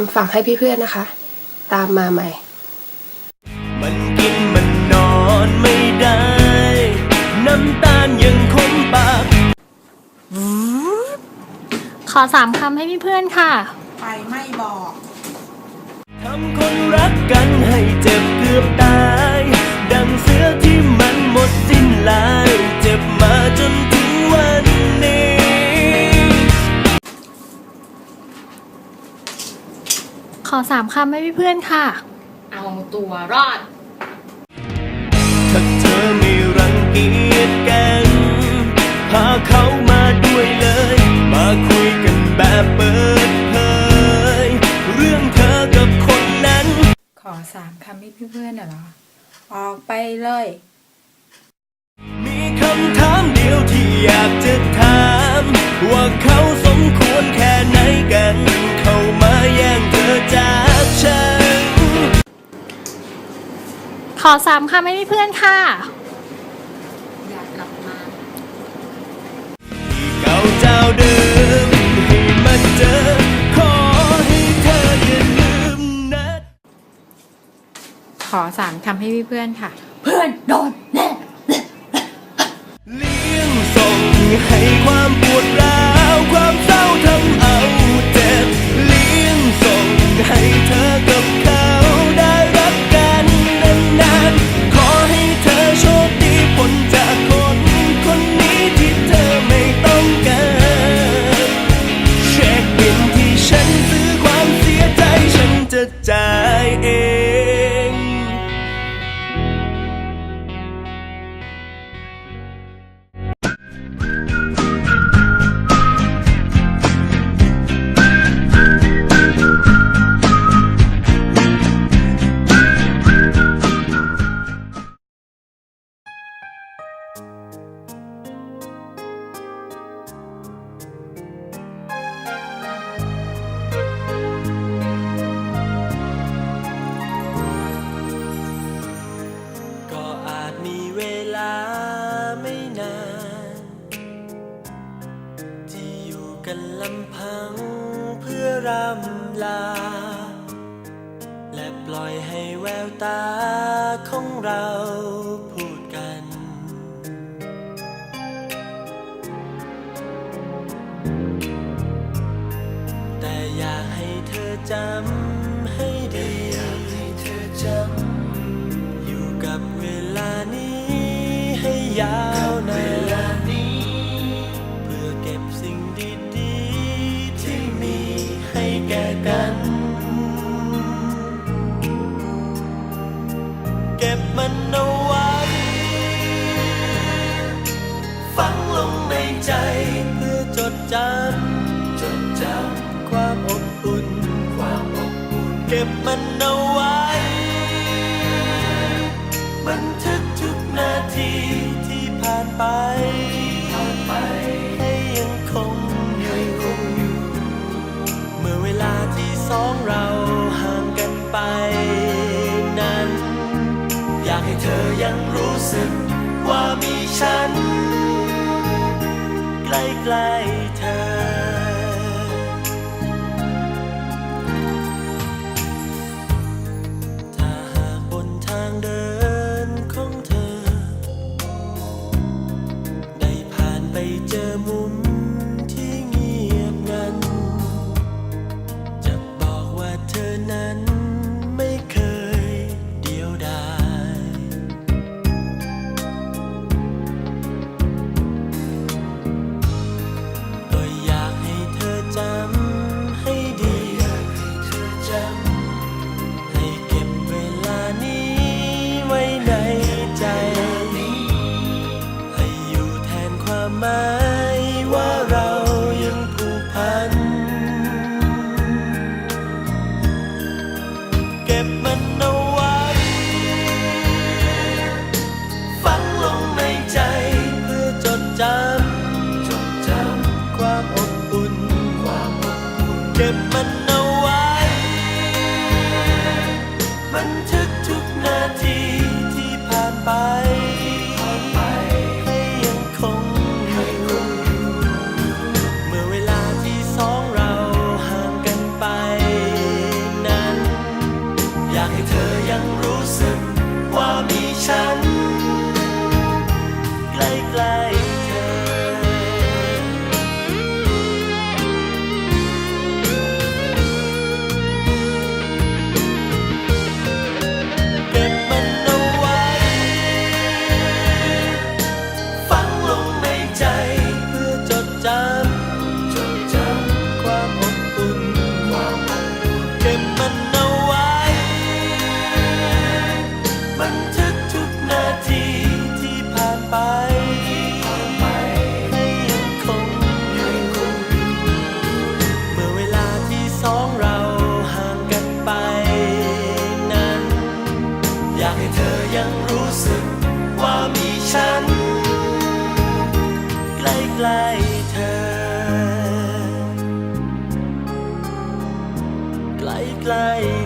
ำฝากให้เพื่อนๆนะคะ ตามมาใหม่ มันกินมันนอนไม่ได้ น้ำตาลยังคมปาก ขอสามคำให้เพื่อนๆค่ะ ไปไม่บอก ทำคนรักกันให้เจ็บเกือบตาย ดังเสือที่มันหมดสิ้นลาย เจ็บมาจนถึงวัน อสามคำให้เพื่อนๆค่ะ เอาตัวรอด ถ้าเธอไม่รังเกียจกัน พาเขามาด้วยเลย มาคุยกันแบบเปิดเผย เรื่องเธอกับคนนั้น ขอสามคำให้เพื่อนๆน่ะเหรอ ออกไปเลย มีคำถามเดียวที่อยากจะถาม ว่าเขาสมควรแค่ไหนกัน เข้ามา แย่งเธอจากฉัน ขอสามคำให้เพื่อนๆค่ะ อยากกลับมา ที่เก่าเจ้าเดิมให้มาเจอ ขอให้เธออย่าลืมนะขอสามคำให้เพื่อนๆค่ะ เพื่อนโดนแน่เลี้ยงส่งให้ความปวดร้าวความเศร้า จะจ่ายเอง ของเรา เก็บมันเอาไว้ บันทึกทุกนาทีที่ผ่านไปผ่านไป ให้ยังคงอยู่ เมื่อเวลาที่สองเราห่างกันไป นั้น อยากให้เธอยังรู้สึกว่ามีฉัน ใกล้ๆเธอ ก็บมันเอาไว้ ฝังลงในใจเพื่อจดจำจดจำความอบอุ่นความอบอุ่นเก็บมันเอาไว้ มัน อยากให้เธอยังรู้สึกว่ามีฉัน ใกล้ๆเธอ ใกล้ๆ